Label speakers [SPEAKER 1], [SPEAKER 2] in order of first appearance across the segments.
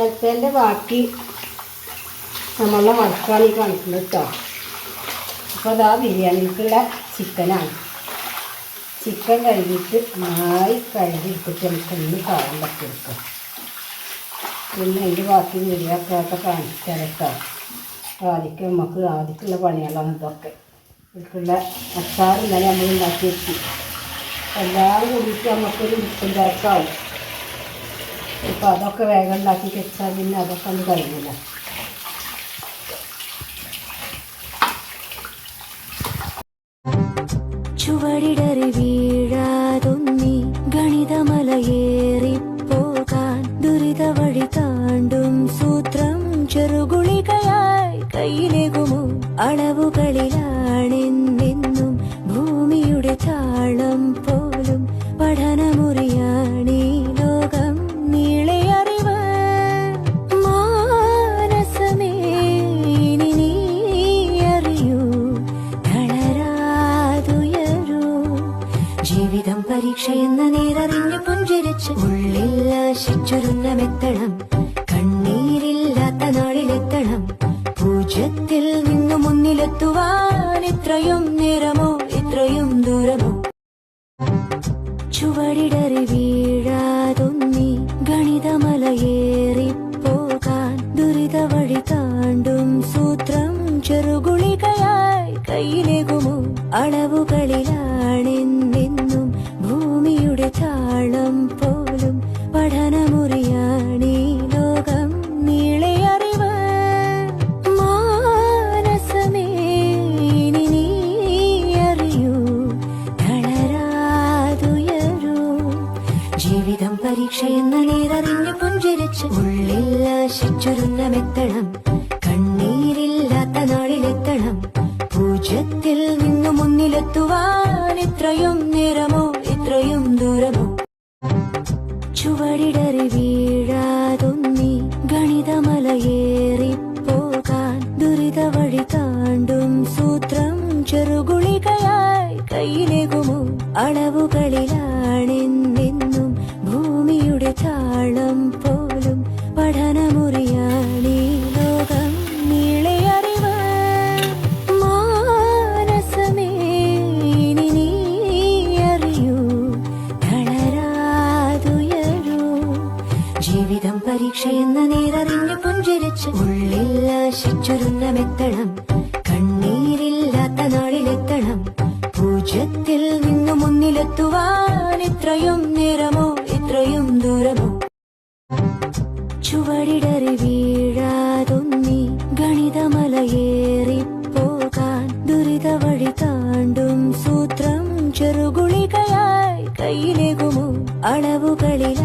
[SPEAKER 1] ഇന്നലത്തെ ബാക്കി നമ്മളെ മറക്കാണ് ഈ കാണിക്കുന്നത് കേട്ടോ അപ്പോൾ അതാ ബിരിയാണിക്കുള്ള ചിക്കനാണ്. ചിക്കൻ കഴുകിയിട്ട് നന്നായി കഴുകിയെടുത്തിട്ട് നമുക്ക് ഒന്ന് കായം തട്ടിയെടുക്കാം പിന്നെ അതിന്റെ ബാക്കി വീഡിയോക്കെ കാണിച്ചു തരാം കേട്ടോ ആദ്യം നമുക്ക് ആദ്യക്കുള്ള പണികളാണ് ഇതൊക്കെ. ഇതിക്കുള്ള അച്ചാർ ഇന്നലെ നമ്മൾ ഉണ്ടാക്കി വെച്ചു എല്ലാവരും കൂടിയിട്ട് നമുക്കൊരു ഉപ്പും തിരക്കാവും ഇപ്പം അതൊക്കെ വേഗം ഉണ്ടാക്കി വെച്ചാൽ പിന്നെ അതൊക്കെ ഒന്ന് കഴിഞ്ഞില്ല
[SPEAKER 2] ചുവടിടറി വീഴാതൊന്നി ഗണിതമലയേറിപ്പോകാൻ ദുരിത വഴി താണ്ടും സൂത്രം ചെറുകുളികളായി കയ്യിലേകുമോ അളവുകളിലാണെന്നെന്നും ജീവിതം നീരറിഞ്ഞു പുഞ്ചിരിച്ച് ഉള്ളിൽ ആശിച്ചൊരുങ്ങമെത്തണം കണ്ണീരില്ലാത്ത നാളിലെത്തണം. പൂജത്തിൽ നിന്നു മുന്നിലെത്തുവാൻ ഇത്രയും നേരമോ ഇത്രയും ദൂരമോ? ചുവടിടറി വീഴാതൊന്നി ഗണിതമലയേറിപ്പോകാൻ ദുരിത വഴി താണ്ടും സൂത്രം ചെറുകുളികയായി കയ്യിലേകുമോ? അളവുകളിലാണെന്നെന്നും ഭൂമിയുടെ താളം പോലും പഠനമുറിയാണീ ലോകം നീളെ അറിവ് മാനസമേ നീ അറിയൂ തളരാതുയരൂ ജീവിതം പരീക്ഷയെന്ന നേരറിഞ്ഞു പുഞ്ചിരിച്ച് ഉള്ളിൽ ആശിച്ചൊരുങ്ങമെത്തണം. കണ്ണീരില്ലാത്ത നാളിലെത്തണം. പൂജ്യത്തിൽ നിന്നു മുന്നിലെത്തുവാൻ ഇത്രയും നേരമോ? ഇത്രയും ദൂരമോ? ചുവടിടറി വീഴാതൊന്നി ഗണിതമലയേറിപ്പോകാൻ ദുരിത വഴി താണ്ടും സൂത്രം ചെറുകുളികയായി കയ്യിലേകുമോ? അളവുകളിലാണെന്നെന്നും ഭൂമിയുടെ താളം പരീക്ഷയെന്ന നേരറിഞ്ഞു പുഞ്ചിരിച്ച് ഉള്ളിൽ ആശിച്ചൊരുങ്ങമെത്തണം കണ്ണീരില്ലാത്ത നാളിലെത്തണം. പൂജ്യത്തിൽ നിന്നു മുന്നിലെത്തുവാൻ ഇത്രയും നേരമോ ഇത്രയും ദൂരമോ? ചുവടിടറി വീഴാതൊന്നി ഗണിതമലയേറിപ്പോകാൻ ദുരിത വഴി താണ്ടും സൂത്രം ചെറുകുളികയായി കയ്യിലേകുമോ? അളവുകളിലാണെന്നെന്നും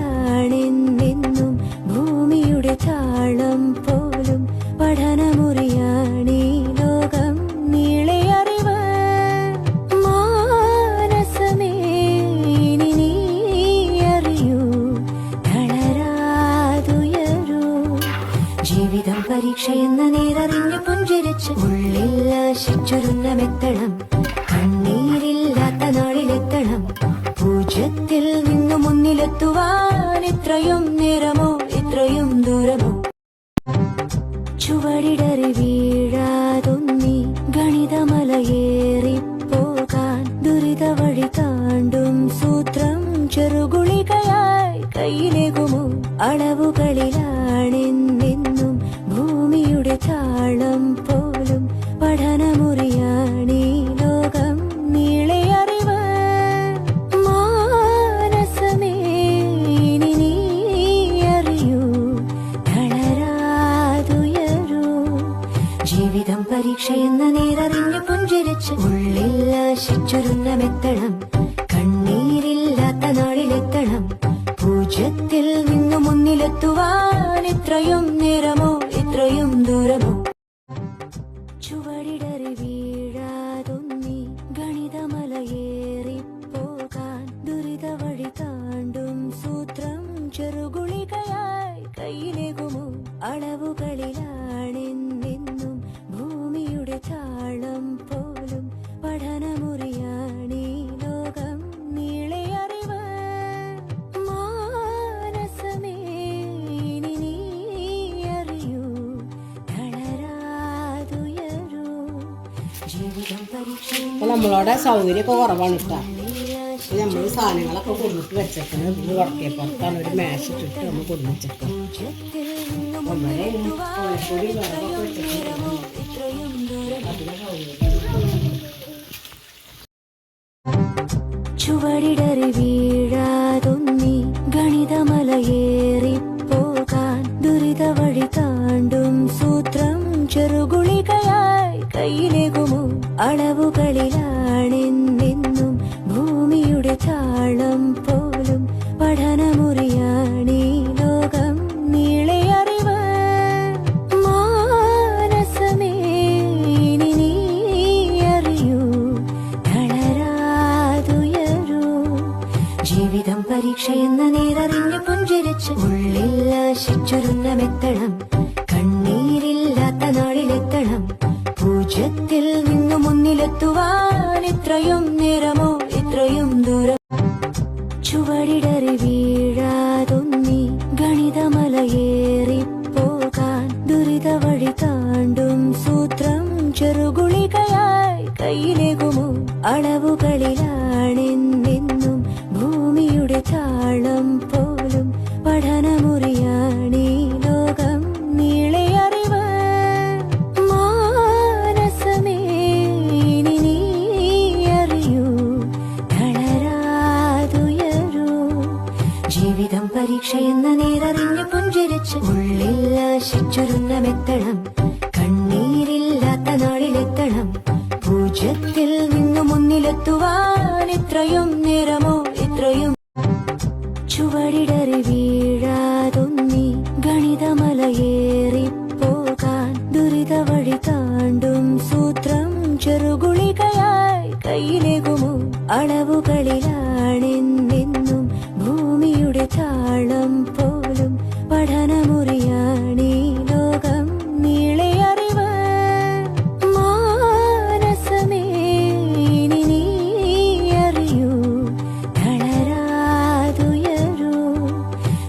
[SPEAKER 2] ജീവിതം പരീക്ഷയെന്ന നേരറിഞ്ഞു പുഞ്ചിരിച്ച് ഉള്ളിൽ ആശിച്ചൊരുങ്ങമെത്തണം കണ്ണീരില്ലാത്ത നാളിലെത്തണം. പൂജത്തിൽ നിന്നു മുന്നിലെത്തുവാൻ ഇത്രയും നേരമോ ഇത്രയും ദൂരമോ? ചുവടിടറി വീഴാതൊന്നി ഗണിതമലയേറിപ്പോകാൻ ദുരിത വഴി താണ്ടും സൂത്രം ചെറുകുളികയായി കയ്യിലേകുമോ? അളവുകളിലാണെന്നെന്നും ജീവിതം പരീക്ഷയെന്ന നേരറിഞ്ഞു പുഞ്ചിരിച്ച് ഉള്ളിൽ ആശിച്ചൊരുങ്ങമെത്തണം കണ്ണീരില്ലാത്ത നാളിലെത്തണം. പൂജ്യത്തിൽ നിന്നു മുന്നിലെത്തുവാൻ ഇത്രയും നേരമോ?
[SPEAKER 1] നമ്മളോടെ സൗകര്യമൊക്കെ കുറവാണ് കേട്ടോ അപ്പോൾ നമ്മൾ സാധനങ്ങളൊക്കെ കൊടുത്തിട്ട് വെച്ചേക്കുന്നത് ഇത് വടക്കേപ്പുറത്താണ് ഒരു മാഷ് ഇട്ടിട്ട് നമ്മൾ കൊണ്ടുവച്ചേക്കാം വെച്ചേക്കുന്നത് നമ്മുടെ കോഴിക്കോട് വിറകൊക്കെ വെച്ചിട്ടുണ്ട് അതിന് സൗകര്യം.
[SPEAKER 2] ചുവടിടറി ജീവിതം പരീക്ഷയെന്ന നേരറിഞ്ഞു പുഞ്ചിരിച്ച് ഉള്ളിൽ ആശിച്ചൊരുന്നമെത്തണം കണ്ണീരില്ലാത്ത നാളിലെത്തണം. പൂജത്തിൽ നിന്നു മുന്നിലെത്തുവാൻ ഇത്രയും നേരമോ ഇത്രയും ദൂരം ചുവടിടറി വീഴാതൊന്നി ഗണിതമലയേറിപ്പോകാൻ ദുരിത വഴി താണ്ടും സൂത്രം ചെറുകുളികയായി കയ്യിലേകുമോ? അളവുകളിലാണെന്നെന്നും ജീവിതം പരീക്ഷയെന്ന നേരറിഞ്ഞു പുഞ്ചിരിച്ച് ഉള്ളിൽ ആശിച്ചൊരുന്നമെത്തണം കണ്ണീരില്ലാത്ത നാളിലെത്തണം. പൂജത്തിൽ നിന്നു മുന്നിലെത്തുവാൻ ഇത്രയും നേരമോ? ഇത്രയും ചുവടിടറി വീഴാതൊന്നി ഗണിതമലയേറിപ്പോകാൻ ദുരിത വഴി താണ്ടും സൂത്രം ചെറുകുളികയായി കയ്യിലേകുമോ? അളവുകളിലാണെന്നെന്നും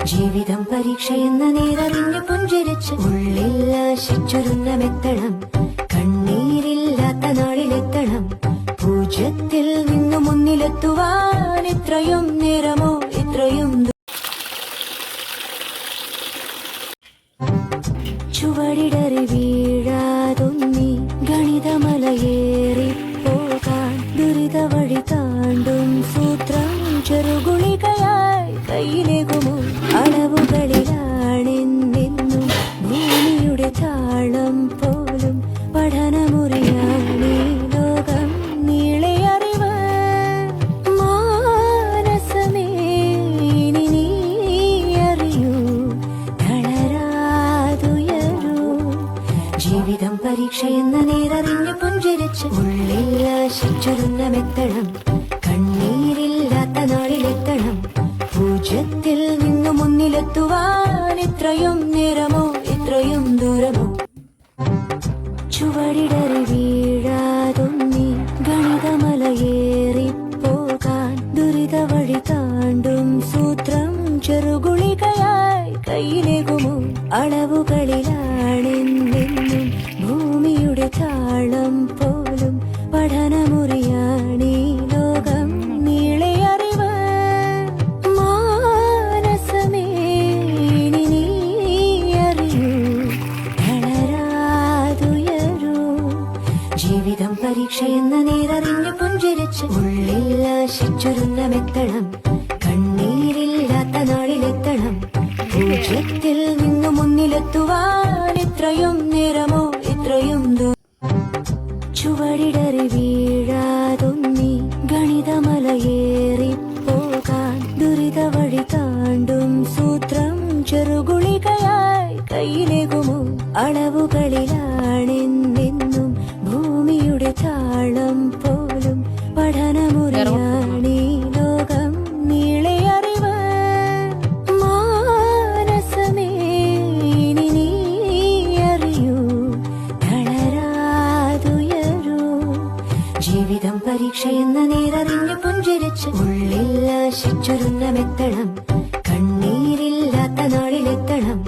[SPEAKER 2] ജീവിതം പരീക്ഷയെന്ന നേരറിഞ്ഞു പുഞ്ചിരിച്ച് ഉള്ളിൽ ആശിച്ചൊരുന്നമെത്തണം കണ്ണീരില്ലാത്ത നാളിലെത്തണം. പൂജത്തിൽ നിന്നു മുന്നിലെത്തുവാൻ ഇത്രയും നേരമോ ഇത്രയും ചുവടിടറി വീഴാതൊന്നി ഗണിതമലയേറിപ്പോകാൻ ജീവിതം നീരറിഞ്ഞു പുഞ്ചിരിച്ച് ഉള്ളിൽ ആശിച്ചൊരുന്നമെത്തണം പരീക്ഷയെന്ന നേരറിഞ്ഞു പുഞ്ചിരിച്ച് ഉള്ളിൽ ആശിച്ചൊരുന്നമെത്തണം കണ്ണീരില്ലാത്ത നാളിലെത്തണം. പൂജ്യത്തിൽ നിന്നു മുന്നിലെത്തുവാൻ ഇത്രയും നേരമോ നെഞ്ചൊരുങ്ങമെത്തണം കണ്ണീരില്ലാത്ത നാളിലെത്തണം.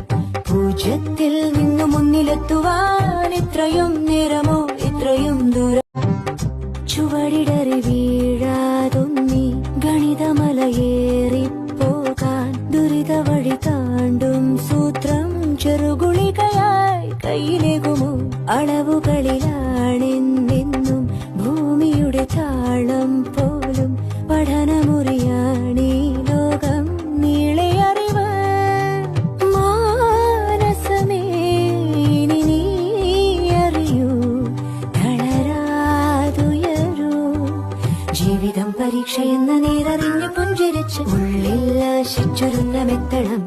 [SPEAKER 2] പൂജത്തിൽ നിന്നും മുന്നിലെത്തുവാൻ ഇത്രയും നേരമോ? ഇത്രയും ദൂരം. ചുവടിടറി വീഴാതൊന്നി ഗണിതമലയേറിപ്പോകാൻ ദുരിത വഴി താണ്ടും സൂത്രം ചെറുകുളികയായി കയ്യിലേകുമോ? അളവുകളിലായി പ്രതീക്ഷയെന്ന നേരറിഞ്ഞു പുഞ്ചിരിച്ച് ഉള്ളിൽ മെത്തണം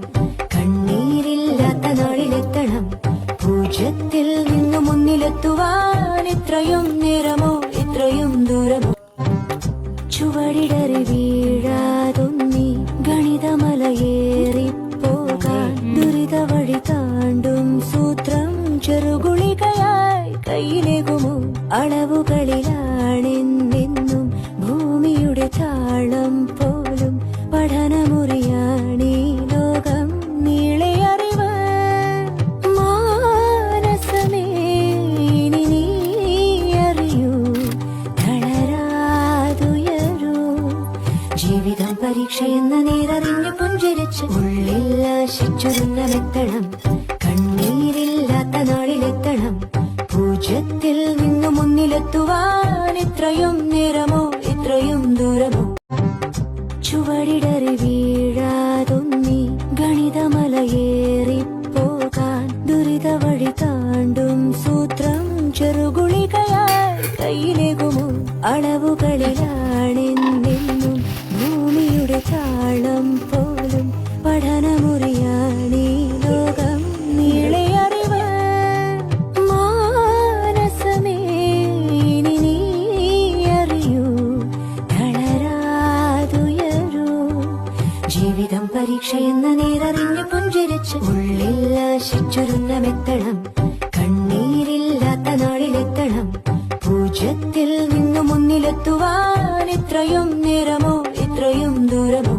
[SPEAKER 2] പരീക്ഷയെന്ന നേരറിഞ്ഞു പുഞ്ചരിച്ച് ഉള്ളിൽ ആശിച്ചൊരുങ്ങമെത്തണം കണ്ണീരില്ലാത്ത നാളിലെത്തണം. പൂജ്യത്തിൽ നിന്ന് മുന്നിലെത്തുവാൻ ഇത്രയും ജീവിതം പരീക്ഷയെന്ന നേരറിഞ്ഞു പുഞ്ചരിച്ച് ഉള്ളിൽ ആശിച്ചൊരുന്ന മെത്തണം കണ്ണീരില്ലാത്ത നാളിലെത്തണം. പൂജ്യത്തിൽ നിന്നു മുന്നിലെത്തുവാൻ ഇത്രയും നേരമോ ഇത്രയും ദൂരമോ?